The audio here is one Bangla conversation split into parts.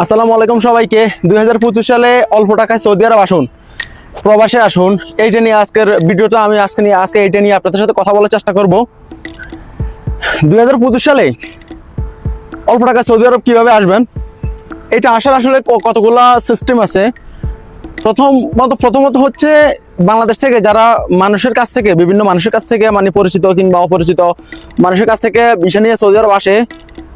আসসালামু আলাইকুম সবাইকে। দুই সালে অল্প টাকায় সৌদি আরব আসুন, প্রবাসে আসুন। এইটা নিয়ে আজকের ভিডিওটা আমি আজকে নিয়ে আজকে এইটা নিয়ে আপনাদের সাথে কথা বলার চেষ্টা করব। দুই হাজার পঁচিশ সালে অল্প টাকায় সৌদি আরব কীভাবে আসবেন? এটা আসার আসলে কতগুলা সিস্টেম আছে। প্রথমত প্রথমত হচ্ছে বাংলাদেশ থেকে যারা মানুষের কাছ থেকে, বিভিন্ন মানুষের কাছ থেকে মানে পরিচিত কিংবা অপরিচিত মানুষের কাছ থেকে ভিসা নিয়ে সৌদি আরব আসে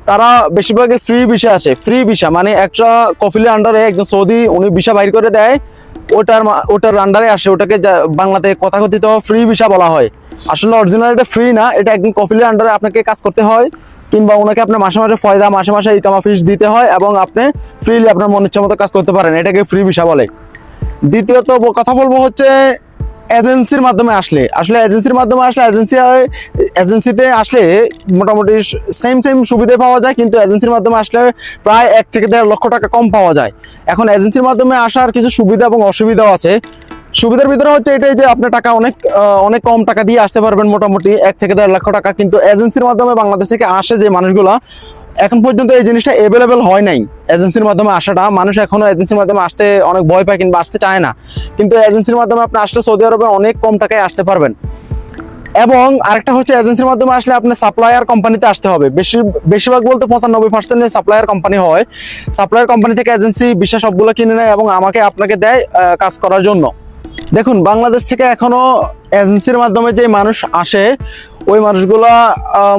তারা বেশিরভাগই ফ্রি ভিসা আসে। ফ্রি ভিসা মানে একটা কফিলের আন্ডারে একজন সৌদি, উনি ভিসা বাইর করে দেয়, ওটার ওটার আন্ডারে আসে, ওটাকে বাংলাতে কথাকথিত ফ্রি ভিসা বলা হয়। আসলে অরিজিনাল এটা ফ্রি না, এটা একদম কফিলের আন্ডারে আপনাকে কাজ করতে হয়, কিংবা ওনাকে আপনার মাসে মাসে ফয়দা, মাসে মাসে ইকামা ফিস দিতে হয়, এবং আপনি ফ্রিলি আপনার মন ইচ্ছা মতো কাজ করতে পারেন, এটাকে ফ্রি ভিসা বলে। দ্বিতীয়ত কথা বলব হচ্ছে এজেন্সির মাধ্যমে আসলে। আসলে এজেন্সির মাধ্যমে আসলে এজেন্সি এজেন্সিতে আসলে মোটামুটি সেম সেম সুবিধা পাওয়া যায়, কিন্তু এজেন্সির মাধ্যমে আসলে প্রায় এক থেকে দেড় লক্ষ টাকা কম পাওয়া যায়। এখন এজেন্সির মাধ্যমে আসার কিছু সুবিধা এবং অসুবিধাও আছে। সুবিধার ভিতরে হচ্ছে এটাই যে আপনি টাকা অনেক অনেক কম টাকা দিয়ে আসতে পারবেন মোটামুটি এক থেকে দেড় লক্ষ টাকা, কিন্তু এজেন্সির মাধ্যমে বাংলাদেশ থেকে আসে যে মানুষগুলা এখন পর্যন্ত এই জিনিসটা অ্যাভেলেবেল হয় নাই। এজেন্সির মাধ্যমে আসাটা। মানুষ এখনও এজেন্সির মাধ্যমে আসতে অনেক ভয় পায় কিংবা আসতে চায় না। কিন্তু এজেন্সির মাধ্যমে আপনি আসলে সৌদি আরবে অনেক কম টাকায় আসতে পারবেন। এবং আরেকটা হচ্ছে এজেন্সির মাধ্যমে আসলে আপনার সাপ্লায়ার কোম্পানিতে আসতে হবে। বেশি, বেশিরভাগ বলতে পঁচানব্বই পার্সেন্ট সাপ্লায়ার কোম্পানি হয়। সাপ্লায়ার কোম্পানি থেকে এজেন্সি বিশ্বাস সবগুলো কিনে নেয় এবং আমাকে আপনাকে দেয় কাজ করার জন্য। দেখুন, বাংলাদেশ থেকে এখনও এজেন্সির মাধ্যমে যে মানুষ আসে ওই মানুষগুলা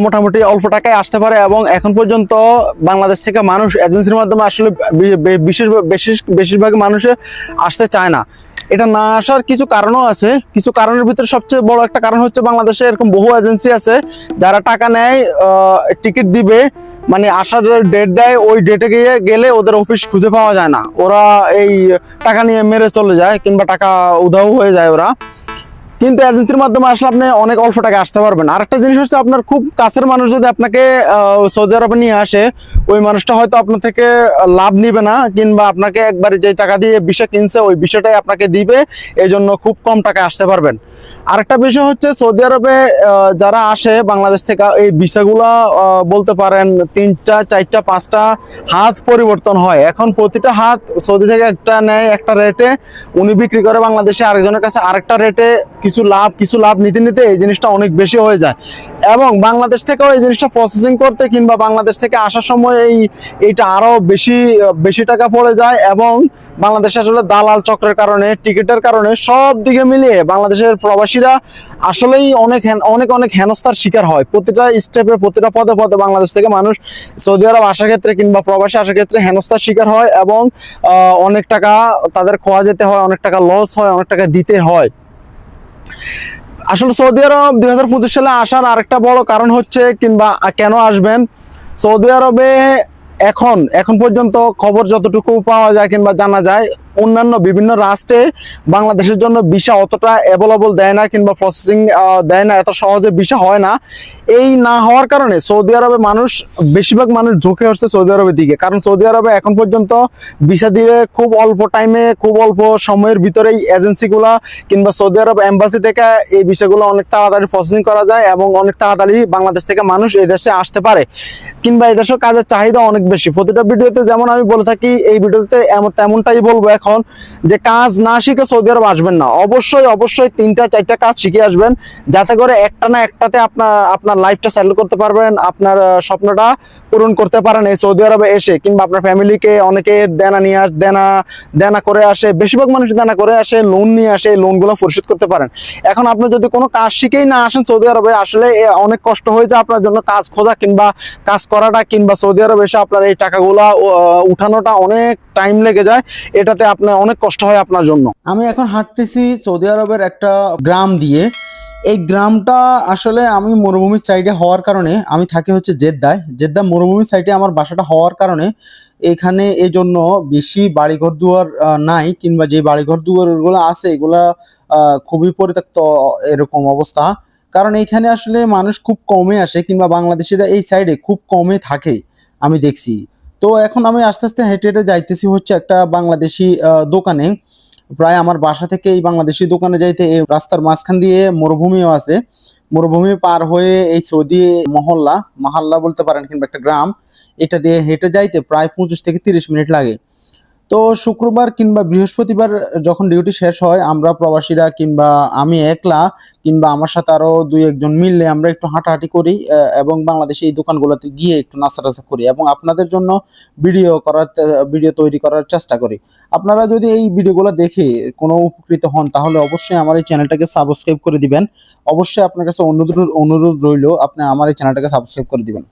মোটামুটি অল্প টাকায় আসতে পারে এবং এখন পর্যন্ত বাংলাদেশ থেকে মানুষ এজেন্সির মাধ্যমে আসলে বিশেষ বিশেষ, বেশিরভাগ মানুষে আসতে চায় না। এটা না আসার কিছু কারণও আছে। কিছু কারণের ভিতরে সবচেয়ে বড় একটা কারণ হচ্ছে বাংলাদেশে এরকম বহু এজেন্সি আছে, যারা টাকা নেয় টিকিট দিবে মানে আসার ডেট দেয়, ওই ডেটে গিয়ে গেলে ওদের অফিস খুঁজে পাওয়া যায় না। ওরা এই টাকা নিয়ে মেরে চলে যায় কিংবা টাকা উধাও হয়ে যায় ওরা। কিন্তু এজেন্সির মাধ্যমে আসলে আপনি অনেক অল্প টাকা আসতে পারবেন। আর একটা জিনিস হচ্ছে আপনার খুব কাছের মানুষ যদি আপনাকে সৌদি আরবে নিয়ে আসে, ওই মানুষটা হয়তো আপনার থেকে লাভ নিবে না, কিংবা আপনাকে একবারে যে টাকা দিয়ে বিষয় কিনছে, ওই বিষয়টাই আপনাকে দিবে এই খুব কম টাকা আসতে পারবেন। আরেকটা বিষয় হচ্ছে সৌদি আরবে যারা আসে বাংলাদেশ থেকে, এই ভিসাগুলা বলতে পারেন তিনটা, চারটা, পাঁচটা হাত পরিবর্তন হয়। এখন প্রতিটা হাত সৌদি থেকে একটা নেয় একটা রেটে, উনি বিক্রি করে বাংলাদেশে আরেকজনের কাছে আরেকটা রেটে কিছু লাভ কিছু লাভ নিতে নিতে এই জিনিসটা অনেক বেশি হয়ে যায়। এবং বাংলাদেশ থেকেও এই জিনিসটা প্রসেসিং করতে কিংবা বাংলাদেশ থেকে আসার সময় এই এটা আরও বেশি বেশি টাকা পড়ে যায় এবং বাংলাদেশে আসলে দালাল চক্রের কারণে, টিকিটের কারণে সব দিকে মিলিয়ে বাংলাদেশের প্রবাসীরা আসলেই অনেক অনেক অনেক হেনস্থার শিকার হয়। প্রতিটা স্টেপে প্রতিটা পদে পদে বাংলাদেশ থেকে মানুষ সৌদি আরব আসার ক্ষেত্রে কিংবা প্রবাসী আসার ক্ষেত্রে হেনস্থার শিকার হয় এবং অনেক টাকা তাদের খোয়া যেতে হয়, অনেক টাকা লস হয়, অনেক টাকা দিতে হয়। আসলে সৌদি আরব দুই হাজার পঁচিশ সালে আসার আরেকটা বড় কারণ হচ্ছে কিংবা কেন আসবেন? সৌদি আরবে এখন এখন পর্যন্ত খবর যতটুকু পাওয়া যায় কিংবা জানা যায় অন্যান্য বিভিন্ন রাষ্ট্রে বাংলাদেশের জন্য ভিসা অতটা অ্যাভেলেবল দেয় না কিংবা প্রসেসিং দেয় না, এত সহজে ভিসা হয় না। এই না হওয়ার কারণে সৌদি আরবে মানুষ, বেশিরভাগ মানুষ ঝুঁকে হচ্ছে সৌদি আরবের দিকে। কারণ সৌদি আরবে এখন পর্যন্ত ভিসা দিলে খুব অল্প টাইমে খুব অল্প সময়ের ভিতরেই এজেন্সিগুলা কিংবা সৌদি আরব এম্বাসি থেকে এই বিষয়গুলো অনেক তাড়াতাড়ি প্রসেসিং করা যায় এবং অনেক তাড়াতাড়ি বাংলাদেশ থেকে মানুষ এই দেশে আসতে পারে। কিংবা এই দেশের কাজের চাহিদা অনেক বেশি। প্রতিটা ভিডিওতে যেমন আমি বলে থাকি, এই ভিডিওতে এমন তেমনটাই বলব। এখন যে কাজ না শিখে সৌদি আরব আসবেন না। অবশ্যই অবশ্যই তিনটা, চারটা কাজ শিখে আসবেন। যাতে করে একটা না একটাতে আপনার আপনার লাইফটা সেটেল করতে পারবেন, আপনার স্বপ্নটা পূরণ করতে পারেন এই সৌদি আরবে এসে। কিংবা আপনার ফ্যামিলিকে অনেকে দেনা নিয়ে আস, দেনা দেনা করে আসে, বেশিরভাগ মানুষ দেনা করে আসে লোন নিয়ে আসে, এই লোনগুলো পরিশোধ করতে পারেন। এখন আপনি যদি কোনো কাজ শিখেই না আসেন সৌদি আরবে, আসলে অনেক কষ্ট হয়ে যায় আপনার জন্য কাজ খোঁজা কিংবা কাজ করাটা, কিংবা সৌদি আরবে এসে আপনার এই টাকাগুলা উঠানোটা অনেক টাইম লেগে যায়। এটাতে আপনার অনেক কষ্ট হয় আপনার জন্য। আমি এখন হাঁটতেছি সৌদি আরবের একটা গ্রাম দিয়ে। এই গ্রামটা আসলে আমি মরুভূমির সাইডে হওয়ার কারণে আমি থাকি হচ্ছে জেদ্দায়। জেদ্দা মরুভূমির সাইডে আমার বাসাটা হওয়ার কারণে এখানে এই জন্য বেশি বাড়িঘর দুয়ার নাই, কিংবা যে বাড়িঘর দুয়ারগুলো আছে, এগুলা খুবই পরিত্যক্ত এরকম অবস্থা। কারণ এইখানে আসলে মানুষ খুব কমে আসে, কিংবা বাংলাদেশিরা এই সাইডে খুব কমে থাকে, আমি দেখছি। তো এখন আমি আস্তে আস্তে হেঁটে হেঁটে যাইতেছি হচ্ছে একটা বাংলাদেশি দোকানে। প্রায় আমার বাসা থেকে এই বাংলাদেশি দোকানে যাইতে এই রাস্তার মাঝখান দিয়ে মরুভূমিও আছে। মরুভূমি পার হয়ে এই সৌদি মহল্লা মহল্লা বলতে পারেন কিংবা একটা গ্রাম, এটা দিয়ে হেঁটে যাইতে প্রায় পঁচিশ থেকে তিরিশ মিনিট লাগে। তো শুক্রবার কিংবা বৃহস্পতিবার যখন ডিউটি শেষ হয়, আমরা প্রবাসীরা কিংবা আমি একলা কিংবা আমার সাথে আরও দুই একজন মিললে আমরা একটু হাঁটাহাঁটি করি এবং বাংলাদেশে এই দোকানগুলোতে গিয়ে একটু নাস্তা টাস্তা করি এবং আপনাদের জন্য ভিডিও করার ভিডিও তৈরি করার চেষ্টা করি। আপনারা যদি এই ভিডিওগুলো দেখে কোনো উপকৃত হন, তাহলে অবশ্যই আমার এই চ্যানেলটাকে সাবস্ক্রাইব করে দিবেন। অবশ্যই আপনার কাছে অনুরোধ অনুরোধ রইল, আপনি আমার এই চ্যানেলটাকে সাবস্ক্রাইব করে দিবেন।